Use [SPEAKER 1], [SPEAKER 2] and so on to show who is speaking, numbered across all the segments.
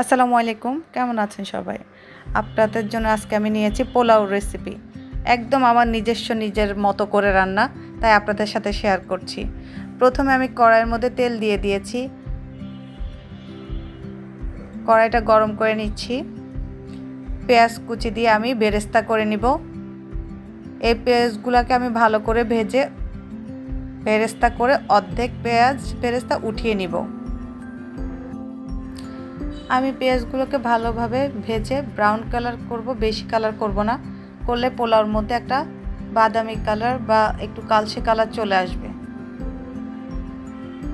[SPEAKER 1] আসসালামু আলাইকুম, কেমন আছেন সবাই? আপনাদের জন্য আজকে আমি নিয়েছি পোলাও রেসিপি একদম আমার নিজস্ব নিজের মতো করে রান্না, তাই আপনাদের সাথে শেয়ার করছি। প্রথমে আমি কড়াইয়ের মধ্যে তেল দিয়ে দিয়েছি। কড়াইটা গরম করে নিচ্ছি। পেঁয়াজ কুচি দিয়ে আমি বেরেস্তা করে নিব। এই পেঁয়াজগুলোকে আমি ভালো করে ভেজে বেরেস্তা করে অর্ধেক পেঁয়াজ বেরেস্তা উঠিয়ে নিব। আমি পেঁয়াজগুলোকে ভালোভাবে ভেজে ব্রাউন কালার করব, বেশি কালার করব না। করলে পোলাওর মধ্যে একটা বাদামি কালার বা একটু কালচে কালার চলে আসবে।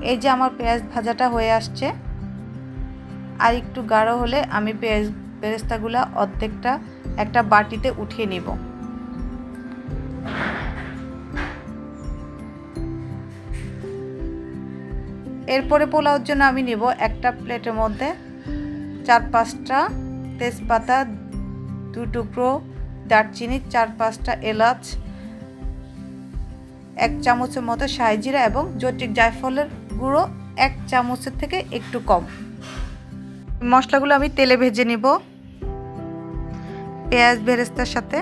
[SPEAKER 1] এই যে আমার পেঁয়াজ ভাজাটা হয়ে আসছে। আর একটু গাঢ় হলে আমি পেঁয়াজ পেরেস্তাগুলো অর্ধেকটা একটা বাটিতে উঠিয়ে নিব। এরপরে পোলাওর জন্য আমি নিব একটা প্লেটের মধ্যে চার পাঁচটা তেজপাতা, দু টুকরো দারচিনি চার পাঁচটা এলাচ, এক চামচের মতো সাইজিরা এবং জটিক জায়ফলের গুঁড়ো, এক চামচের থেকে একটু কম। মশলাগুলো আমি তেলে ভেজে নিব। পেঁয়াজ, বেরেস্তার সাথে।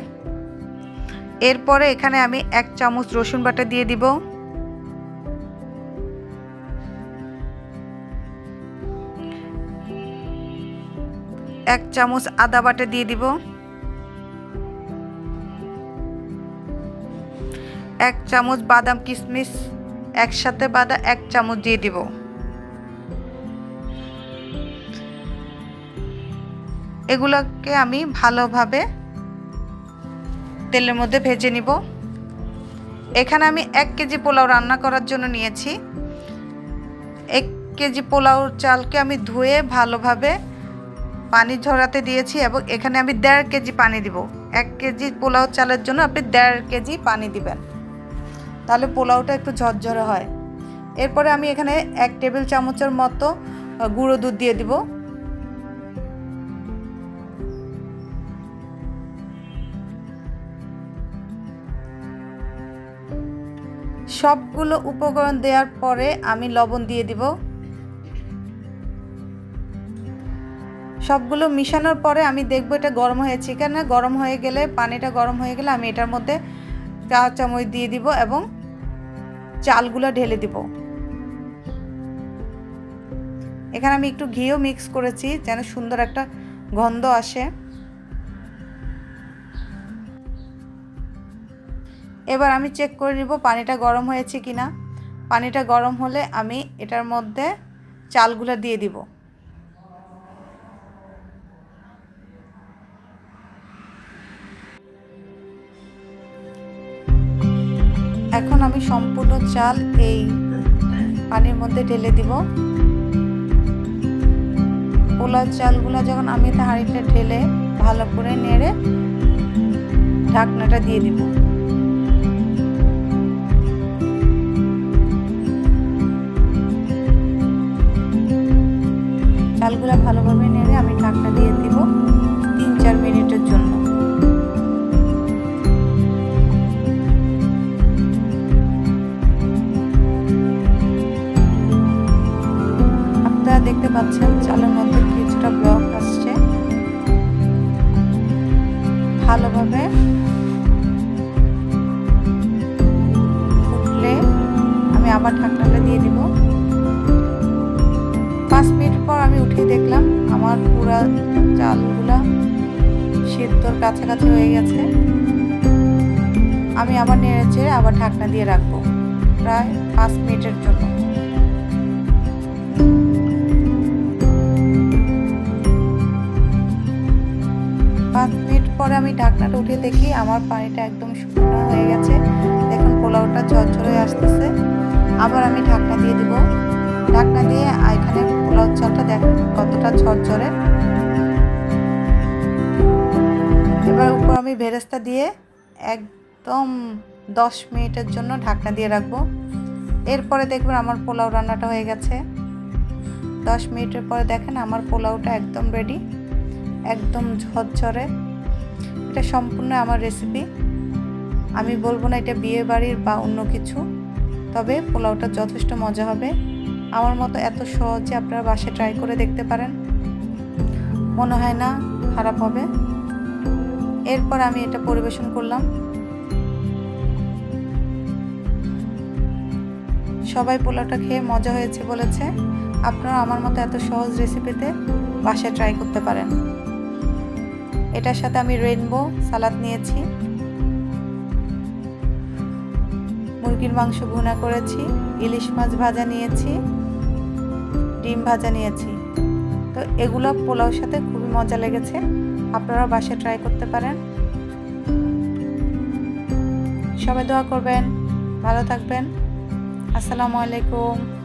[SPEAKER 1] এরপরে এখানে আমি এক চামচ রসুন বাটা দিয়ে দিব। এক চামচ আদা বাটা দিয়ে দিব। এক চামচ বাদাম কিশমিশ একসাথে বাদা এক চামচ দিয়ে দিব। এগুলোকে আমি ভালোভাবে তেলের মধ্যে ভেজে নিব। এখানে আমি এক কেজি পোলাও রান্না করার জন্য নিয়েছি। এক কেজি পোলাও চালকে আমি ধুয়ে ভালোভাবে পানি ঝরাতে দিয়েছি এবং এখানে আমি দেড় কেজি পানি দিব। এক কেজি পোলাও চালের জন্য আপনি দেড় কেজি পানি দিবেন। তাহলে পোলাওটা একটু ঝরঝরে হয়। এরপরে আমি এখানে এক টেবিল চামচের মতো গুঁড়ো দুধ দিয়ে দিব। সবগুলো উপকরণ দেওয়ার পরে আমি লবণ দিয়ে দিব। সবগুলো মিশানোর পরে আমি দেখব এটা গরম হয়েছে কেন। গরম হয়ে গেলে, পানিটা গরম হয়ে গেলে আমি এটার মধ্যে চা চামচ দিয়ে দিব এবং চালগুলো ঢেলে দিব। এখানে আমি একটু ঘিও মিক্স করেছি যেন সুন্দর একটা গন্ধ আসে। এবার আমি চেক করে নিব পানিটা গরম হয়েছে কিনা। পানিটা গরম হলে আমি এটার মধ্যে চালগুলো দিয়ে দিব। আমি সম্পূর্ণ চাল এই পানির মধ্যে ঢেলে দিব। পোলার চালগুলো যখন আমি তা হাঁড়িটা ঢেলে ভালো করে নেড়ে ঢাকনাটা দিয়ে দিব। চালগুলো ভালোভাবে নেড়ে আমি ঢাকনা দিয়ে দিব। দেখতে পাচ্ছেন চালের মধ্যে কিছুটা ব্লক আসছে। ভালোভাবে ফুটলে আমি আবার ঢাকনাটা দিয়ে দিব। পাঁচ মিনিট পর আমি উঠে দেখলাম আমার পুরা চালগুলা সিদ্ধর কাছাকাছি হয়ে গেছে। আমি আবার নেড়ে চেড়ে আবার ঢাকনা দিয়ে রাখব। প্রায় পাঁচ মিনিটের জন্য। পাঁচ মিনিট পরে আমি ঢাকনাটা উঠে দেখি আমার পানিটা একদম শুকনো হয়ে গেছে। দেখুন, পোলাওটা ঝরঝরে আসতেছে। আবার আমি ঢাকনা দিয়ে দিব। ঢাকনা দিয়ে এখানে পোলাও চালটা দেখুন কতটা ঝরঝরে। এবার উপর আমি ভেরেস্তা দিয়ে একদম দশ মিনিটের জন্য ঢাকনা দিয়ে রাখব। এরপরে দেখবেন আমার পোলাও রান্নাটা হয়ে গেছে। দশ মিনিটের পরে দেখেন আমার পোলাওটা একদম রেডি একদম ঝরঝরে। এটা সম্পূর্ণ আমার রেসিপি আমি বলব না এটা বিয়ে বাড়ির বা অন্য কিছু, তবে পোলাওটা যথেষ্ট মজা হবে। আমার মতো এত সহজে আপনারা বাসে ট্রাই করে দেখতে পারেন। মনে হয় না খারাপ হবে। এরপর আমি এটা পরিবেশন করলাম। সবাই পোলাওটা খেয়ে মজা হয়েছে বলেছে। আপনারা আমার মতো এত সহজ রেসিপিতে বাসায় ট্রাই করতে পারেন। এটার সাথে আমি রেনবো সালাদ নিয়েছি। মুরগির মাংস ভুনা করেছি, ইলিশ মাছ ভাজা নিয়েছি, ডিম ভাজা নিয়েছি। তো এগুলো পোলাওর সাথে খুবই মজা লেগেছে। আপনারা বাসায় ট্রাই করতে পারেন। সবাই দোয়া করবেন, ভালো থাকবেন। আসসালামু আলাইকুম।